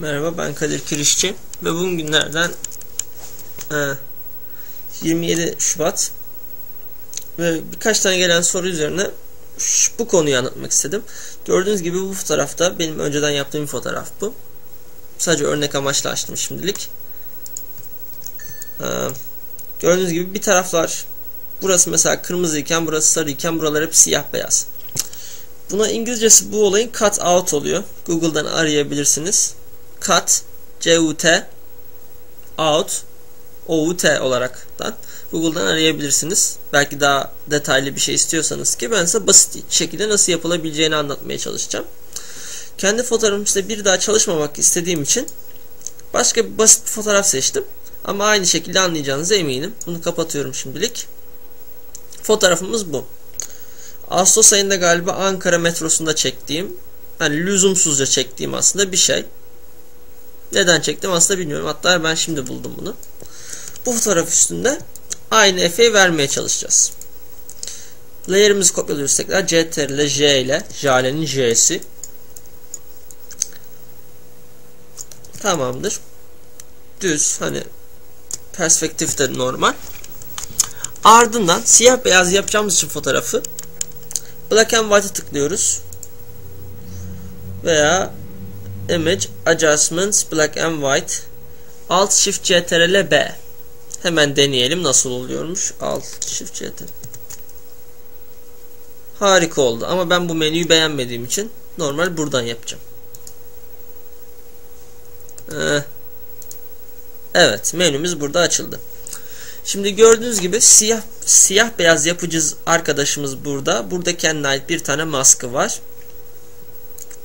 Merhaba ben Kadir Kirişçi ve bugün günlerden e, 27 Şubat ve birkaç tane gelen soru üzerine bu konuyu anlatmak istedim. Gördüğünüz gibi bu fotoğrafta benim önceden yaptığım fotoğraf bu. Sadece örnek amaçlı açtım şimdilik. E, gördüğünüz gibi bir taraflar burası mesela kırmızı iken burası sarı iken buralar hep siyah beyaz. Buna İngilizcesi bu olayın cut out oluyor. Google'dan arayabilirsiniz cut CUT out OUT olarak da Google'dan arayabilirsiniz. Belki daha detaylı bir şey istiyorsanız ki ben size basit şekilde nasıl yapılabileceğini anlatmaya çalışacağım. Kendi fotoğrafım bir daha çalışmamak istediğim için başka bir basit bir fotoğraf seçtim. Ama aynı şekilde anlayacağınıza eminim. Bunu kapatıyorum şimdilik. Fotoğrafımız bu. Ağustos ayında galiba Ankara metrosunda çektiğim yani lüzumsuzca çektiğim aslında bir şey. Neden çektim aslında bilmiyorum. Hatta ben şimdi buldum bunu. Bu fotoğraf üstünde aynı efeyi vermeye çalışacağız. Layer'ımızı kopyalıyoruz tekrar. CTRL ile J ile. Jale'nin J'si. Tamamdır. Düz. Hani perspektif de normal. Ardından siyah beyaz yapacağımız için fotoğrafı Black and White'a tıklıyoruz. Veya Image Adjustments Black and White Alt Shift CTRL B Hemen deneyelim nasıl oluyormuş. Alt Shift CTRL Harika oldu ama ben bu menüyü beğenmediğim için normal buradan yapacağım. Ee, evet menümüz burada açıldı. Şimdi gördüğünüz gibi siyah siyah beyaz yapıcı arkadaşımız burada. Burada kendine ait bir tane maskı var.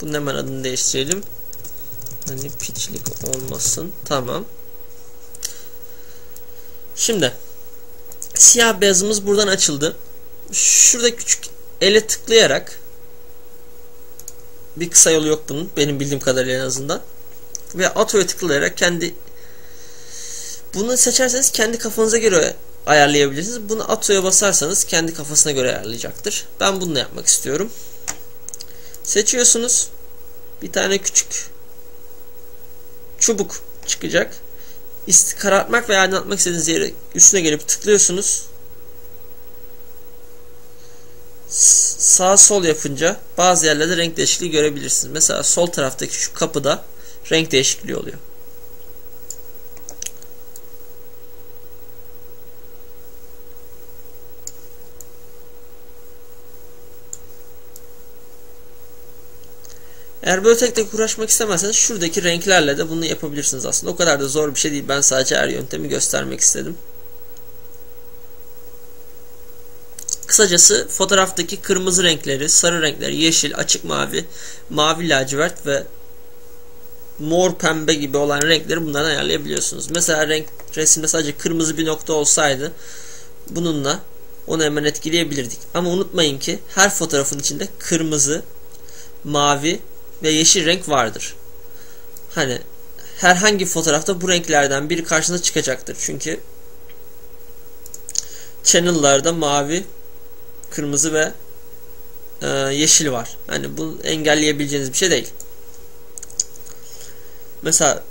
Bunun hemen adını değiştirelim. Hani piçlik olmasın. Tamam. Şimdi siyah beyazımız buradan açıldı. Şurada küçük ele tıklayarak bir kısa yolu yok bunun. Benim bildiğim kadarıyla en azından. Ve atoya tıklayarak kendi bunu seçerseniz kendi kafanıza göre ayarlayabilirsiniz. Bunu atoya basarsanız kendi kafasına göre ayarlayacaktır. Ben bunu yapmak istiyorum. Seçiyorsunuz. Bir tane küçük çubuk çıkacak. Karartmak veya aydınlatmak istediğiniz yere üstüne gelip tıklıyorsunuz. Sağ sol yapınca bazı yerlerde renk değişikliği görebilirsiniz. Mesela sol taraftaki şu kapıda renk değişikliği oluyor. Eğer böyle tek tek uğraşmak istemezseniz şuradaki renklerle de bunu yapabilirsiniz aslında. O kadar da zor bir şey değil. Ben sadece her yöntemi göstermek istedim. Kısacası fotoğraftaki kırmızı renkleri, sarı renkleri, yeşil, açık mavi, mavi lacivert ve mor pembe gibi olan renkleri bundan ayarlayabiliyorsunuz. Mesela renk resimde sadece kırmızı bir nokta olsaydı bununla onu hemen etkileyebilirdik. Ama unutmayın ki her fotoğrafın içinde kırmızı, mavi ve yeşil renk vardır. Hani herhangi fotoğrafta bu renklerden biri karşınıza çıkacaktır. Çünkü channel'larda mavi, kırmızı ve e, yeşil var. Hani bu engelleyebileceğiniz bir şey değil. Mesela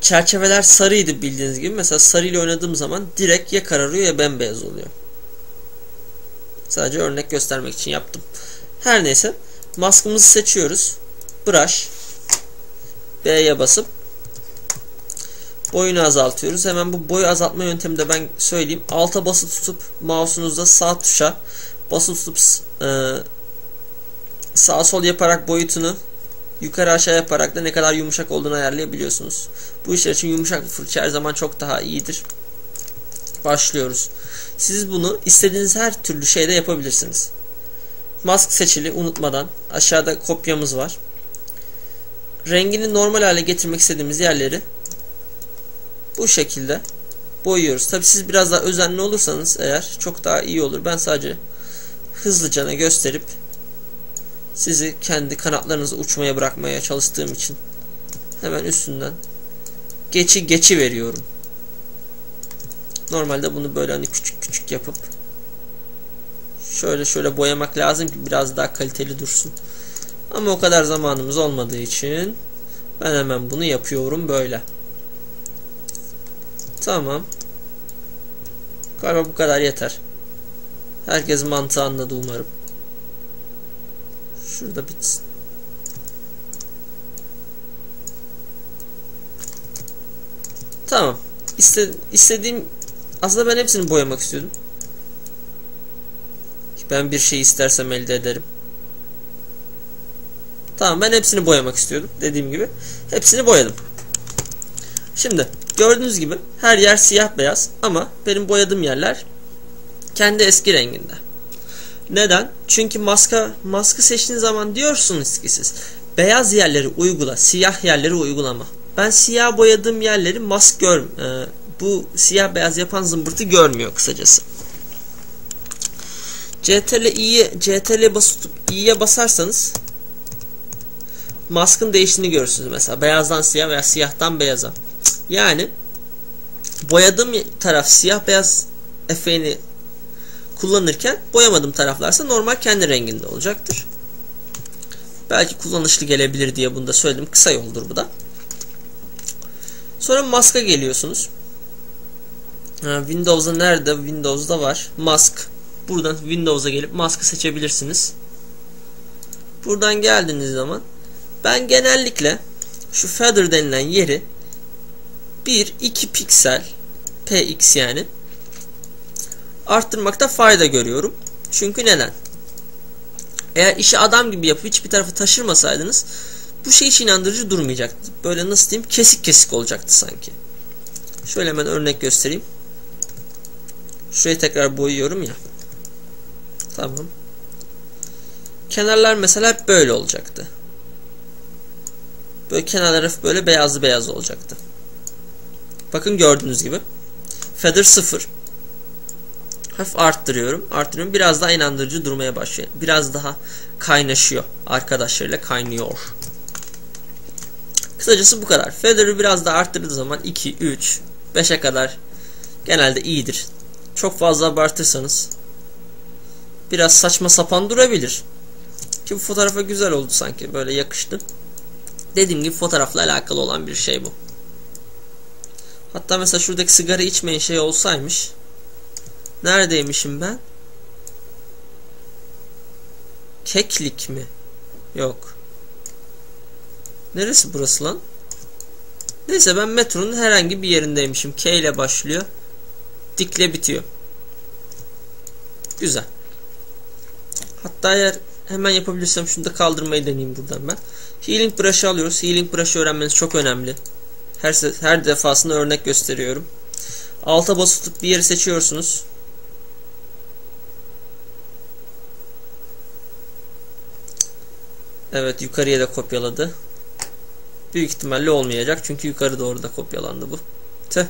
çerçeveler sarıydı bildiğiniz gibi. Mesela sarı ile oynadığım zaman direkt ya kararıyor ya bembeyaz oluyor. Sadece örnek göstermek için yaptım. Her neyse maskımızı seçiyoruz brush B'ye basıp boyunu azaltıyoruz. Hemen bu boyu azaltma yöntemi de ben söyleyeyim. Alta basılı tutup mouse'unuzda sağ tuşa basılı tutup e, sağ sol yaparak boyutunu yukarı aşağı yaparak da ne kadar yumuşak olduğunu ayarlayabiliyorsunuz. Bu işler için yumuşak bir fırça her zaman çok daha iyidir. Başlıyoruz. Siz bunu istediğiniz her türlü şeyde yapabilirsiniz. Mask seçili unutmadan aşağıda kopyamız var rengini normal hale getirmek istediğimiz yerleri bu şekilde boyuyoruz. Tabi siz biraz daha özenli olursanız eğer çok daha iyi olur. Ben sadece hızlıca gösterip sizi kendi kanatlarınızı uçmaya bırakmaya çalıştığım için hemen üstünden geçi geçi veriyorum. Normalde bunu böyle hani küçük küçük yapıp şöyle şöyle boyamak lazım ki biraz daha kaliteli dursun. Ama o kadar zamanımız olmadığı için Ben hemen bunu yapıyorum böyle. Tamam. Galiba bu kadar yeter. Herkes mantığı anladı umarım. Şurada bitsin. Tamam. İste, istediğim aslında ben hepsini boyamak istiyordum. Ben bir şey istersem elde ederim. Tamam ben hepsini boyamak istiyordum. Dediğim gibi. Hepsini boyadım. Şimdi gördüğünüz gibi her yer siyah beyaz ama benim boyadığım yerler kendi eski renginde. Neden? Çünkü maska maskı seçtiğiniz zaman diyorsunuz ki siz beyaz yerleri uygula, siyah yerleri uygulama. Ben siyah boyadığım yerleri mask gör e, bu siyah beyaz yapan zımbırtı görmüyor kısacası. CTRL i'ye CTRL basıp i'ye basarsanız maskın değiştiğini görürsünüz mesela beyazdan siyah veya siyahtan beyaza. Yani boyadığım taraf siyah beyaz efeğini kullanırken boyamadığım taraflarsa normal kendi renginde olacaktır. Belki kullanışlı gelebilir diye bunu da söyledim. Kısa yoldur bu da. Sonra maska geliyorsunuz. Windows'da nerede? Windows'da var. Mask. Buradan Windows'a gelip maskı seçebilirsiniz. Buradan geldiğiniz zaman ben genellikle şu feather denilen yeri 1-2 piksel px yani arttırmakta fayda görüyorum. Çünkü neden? Eğer işi adam gibi yapıp hiçbir tarafı taşırmasaydınız bu şey hiç inandırıcı durmayacaktı. Böyle nasıl diyeyim kesik kesik olacaktı sanki. Şöyle hemen örnek göstereyim. Şurayı tekrar boyuyorum ya. Tamam. Kenarlar mesela hep böyle olacaktı. Böyle kenarlar hep böyle beyazlı beyaz olacaktı. Bakın gördüğünüz gibi. Feather 0. Hafif arttırıyorum. Arttırıyorum. Biraz daha inandırıcı durmaya başlıyor. Biraz daha kaynaşıyor. Arkadaşlarıyla kaynıyor. Kısacası bu kadar. Feather'ı biraz daha arttırdığı zaman 2, 3, 5'e kadar genelde iyidir. Çok fazla abartırsanız biraz saçma sapan durabilir. Ki bu fotoğrafa güzel oldu sanki. Böyle yakıştı. Dediğim gibi fotoğrafla alakalı olan bir şey bu. Hatta mesela şuradaki sigara içmeyin şey olsaymış. Neredeymişim ben? Keklik mi? Yok. Neresi burası lan? Neyse ben metronun herhangi bir yerindeymişim. K ile başlıyor. Dikle bitiyor. Güzel. Hatta eğer hemen yapabilirsem şunu da kaldırmayı deneyeyim buradan ben. Healing brush'ı alıyoruz. Healing brush'ı öğrenmeniz çok önemli. Her, her defasında örnek gösteriyorum. Alta basıp bir yeri seçiyorsunuz. Evet yukarıya da kopyaladı. Büyük ihtimalle olmayacak. Çünkü yukarı doğru da kopyalandı bu. Tüh.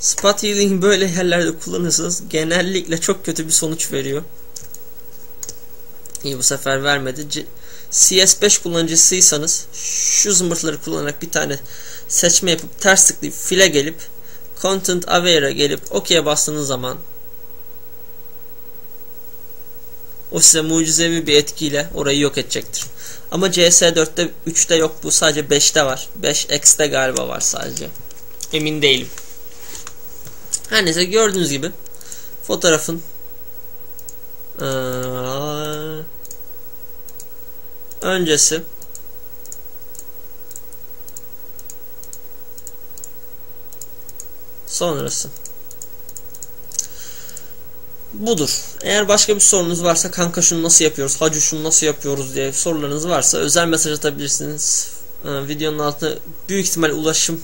Spot healing böyle yerlerde kullanırsanız genellikle çok kötü bir sonuç veriyor. İyi bu sefer vermedi. C CS5 kullanıcısıysanız şu zımbırtıları kullanarak bir tane seçme yapıp ters tıklayıp file gelip Content Aware'a gelip OK'ye bastığınız zaman o size mucizevi bir etkiyle orayı yok edecektir. Ama CS4'te 3'te yok bu sadece 5'te var. 5X'te galiba var sadece. Emin değilim. Her neyse gördüğünüz gibi fotoğrafın ee, öncesi sonrası budur. Eğer başka bir sorunuz varsa kanka şunu nasıl yapıyoruz, hacı şunu nasıl yapıyoruz diye sorularınız varsa özel mesaj atabilirsiniz. Ee, videonun altına büyük ihtimal ulaşım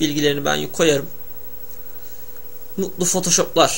bilgilerini ben koyarım. Mutlu Photoshop'lar.